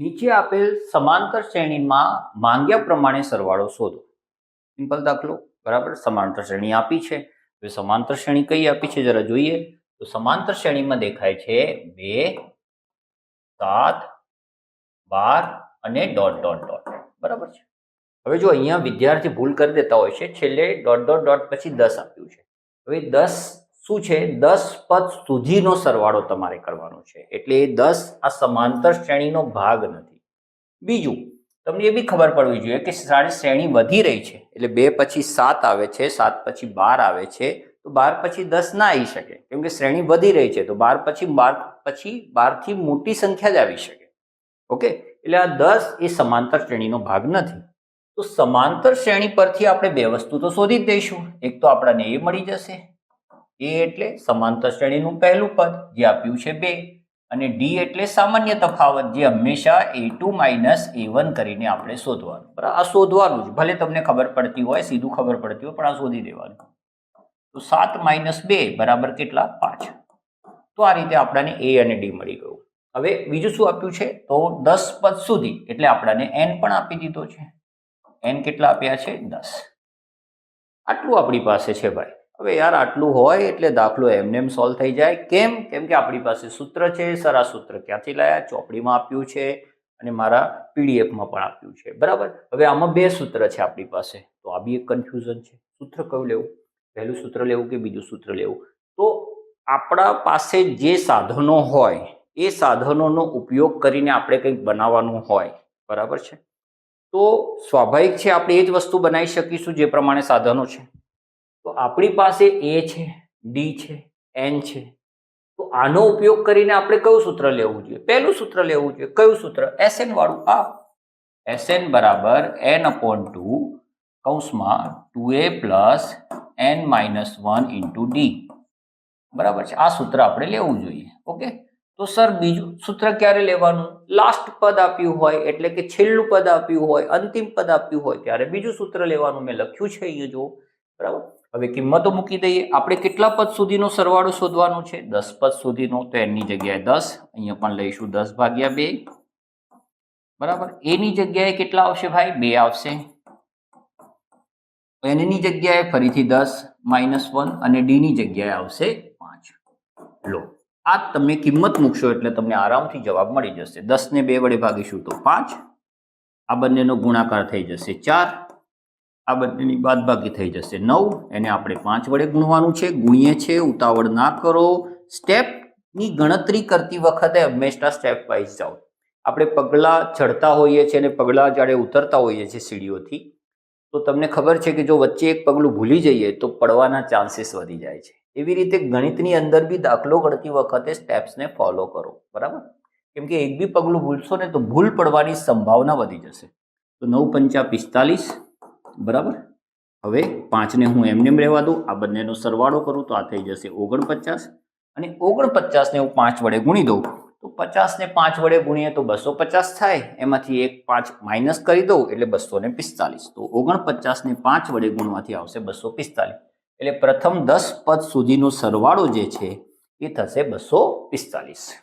નીચે આપેલ સમાંતર શ્રેણીમાં માંગ્યા પ્રમાણે સરવાળો શોધો. સિમ્પલ દાખલો, બરાબર? સમાંતર શ્રેણી આપી છે. હવે સમાંતર શ્રેણી કઈ આપી છે? જરા જોઈએ. તો સમાંતર શ્રેણીમાં દેખાય છે બે, સાત, બાર અને ડોટ ડોટ ડોટ. બરાબર છે? હવે જો અહીંયા વિદ્યાર્થી ભૂલ કરી દેતા હોય છે, છેલ્લે ડોટ ડોટ ડોટ પછી દસ આપ્યું છે. હવે દસ શું છે, દસ પદ સુધીનો સરવાળો તમારે કરવાનો છે. એટલે એ દસ આ સમાંતર શ્રેણીનો ભાગ નથી. બીજું, તમને એ બી ખબર પડવી જોઈએ કે સાડી શ્રેણી વધી રહી છે. એટલે બે પછી સાત આવે છે, સાત પછી બાર આવે છે, તો બાર પછી દસ ના આવી શકે. કેમ કે શ્રેણી વધી રહી છે, તો બાર પછી બાર પછી બારથી મોટી સંખ્યા જ આવી શકે. ઓકે? એટલે આ દસ એ સમાંતર શ્રેણીનો ભાગ નથી. તો સમાંતર શ્રેણી પરથી આપણે બે વસ્તુ તો શોધી જ દઈશું. એક તો આપણને એ મળી જશે. એ એટલે સમાંતર શ્રેણીનું પહેલું પદ, જે આપ્યું છે બે. અને ડી એટલે સામાન્ય તફાવત, જે હંમેશા A two minus A one કરીને આપણે શોધવાનું. બરાબર? આ શોધવાનું જ. ભલે તમને ખબર પડતી હોય, સીધું ખબર પડતી હોય, પણ આ શોધી દેવાનું. તો સાત માઇનસ બે બરાબર કેટલા? પાંચ. તો આ રીતે આપણને એ અને ડી મળી ગયું. હવે બીજું શું આપ્યું છે? તો દસ પદ સુધી, એટલે આપણને એન પણ આપી દીધો છે. એન કેટલા આપ્યા છે? દસ. આટલું આપણી પાસે છે ભાઈ. હવે યાર આટલું હોય એટલે દાખલો એમને એમ સોલ્વ થઈ જાય. કેમ? કેમ કે આપણી પાસે સૂત્ર છે, સર સૂત્ર ક્યાંથી લાયા? ચોપડીમાં આપ્યું છે અને મારા પીડીએફમાં પણ આપ્યું છે. બરાબર? હવે આમાં બે સૂત્ર છે આપણી પાસે. તો આ બી એક કન્ફ્યુઝન છે. સૂત્ર કયું લેવું? પહેલું સૂત્ર લેવું કે બીજું સૂત્ર લેવું? તો આપણા પાસે જે સાધનો હોય, એ સાધનોનો ઉપયોગ કરીને આપણે કંઈક બનાવવાનું હોય. બરાબર છે? તો સ્વાભાવિક છે આપણે એ જ વસ્તુ બનાવી શકીશું જે પ્રમાણે સાધનો છે. તો આપણી પાસે એ છે ડી છે એન છે. તો આનો ઉપયોગ કરીને આપણે કયું સૂત્ર લેવું જોઈએ? પહેલું સૂત્ર લેવું જોઈએ. કયું સૂત્ર? એસએન વાળું. આ એસએન બરાબર એન અપોન ટુ કૌંસમાં two A plus N minus one into D બરાબર છે. આ સૂત્ર આપણે લેવું જોઈએ. ઓકે? તો સર, બીજું સૂત્ર ક્યારે લેવાનું? લાસ્ટ પદ આપ્યું હોય, એટલે કે છેલ્લું પદ આપ્યું હોય, અંતિમ પદ આપ્યું હોય, ત્યારે બીજું સૂત્ર લેવાનું મેં લખ્યું છે અહીંયા જો બરાબર? હવે કિંમતો મૂકી દઈએ. આપણે કેટલા પદ સુધીનો સરવાળો શોધવાનો છે? દસ પદ સુધીનો, તો એની જગ્યાએ દસ. અહીંયા પણ લઈશું દસ ભાગ્યા બે. બરાબર? એની જગ્યાએ કેટલા આવશે ભાઈ? બે આવશે. એનની જગ્યાએ ફરીથી દસ, માઇનસ વન અને ડીની જગ્યાએ આવશે પાંચ. લો, આ તમે કિંમત મૂકશો એટલે તમને આરામથી જવાબ મળી જશે. દસને બે વડે ભાગીશું તો પાંચ. આ બંનેનો ગુણાકાર થઈ જશે ચાર. આ બંનેની બાદબાકી થઈ જશે. નવ, એને આપણે પાંચ વડે ગુણવાનું છે. ગુણીએ છે, ઉતાવળ ના કરો. સ્ટેપની ગણતરી કરતી વખતે હંમેશા સ્ટેપ વાઇઝ જાઓ. આપણે પગલાં ચડતા હોઈએ છીએ અને પગલાં જ્યારે ઉતરતા હોઈએ છીએ સીડીઓથી, તો તમને ખબર છે કે જો વચ્ચે એક પગલું ભૂલી જઈએ, તો પડવાના ચાન્સીસ વધી જાય છે. એવી રીતે ગણિતની અંદર બી દાખલો ગણતી વખતે સ્ટેપ્સને ફોલો કરો. બરાબર? કેમ કે એક બી પગલું ભૂલશો ને તો ભૂલ પડવાની સંભાવના વધી જશે. તો નવ પંચા પિસ્તાલીસ બરાબર? હવે પાંચને હું એમનેમ રહેવા દઉં, આ બંનેનો સરવાળો કરું તો આ થઈ જશે ઓગણપચાસ અને ઓગણપચાસને હું પાંચ વડે ગુણી દઉં. તો પચાસને પાંચ વડે ગુણીએ તો બસો પચાસ થાય. એમાંથી એક પાંચ માઇનસ કરી દઉં એટલે બસો ને પિસ્તાલીસ. તો ઓગણપચાસને પાંચ વડે ગુણવાથી આવશે બસો પિસ્તાલીસ. એટલે પ્રથમ દસ પદ સુધીનો સરવાળો જે છે એ થશે બસો પિસ્તાલીસ.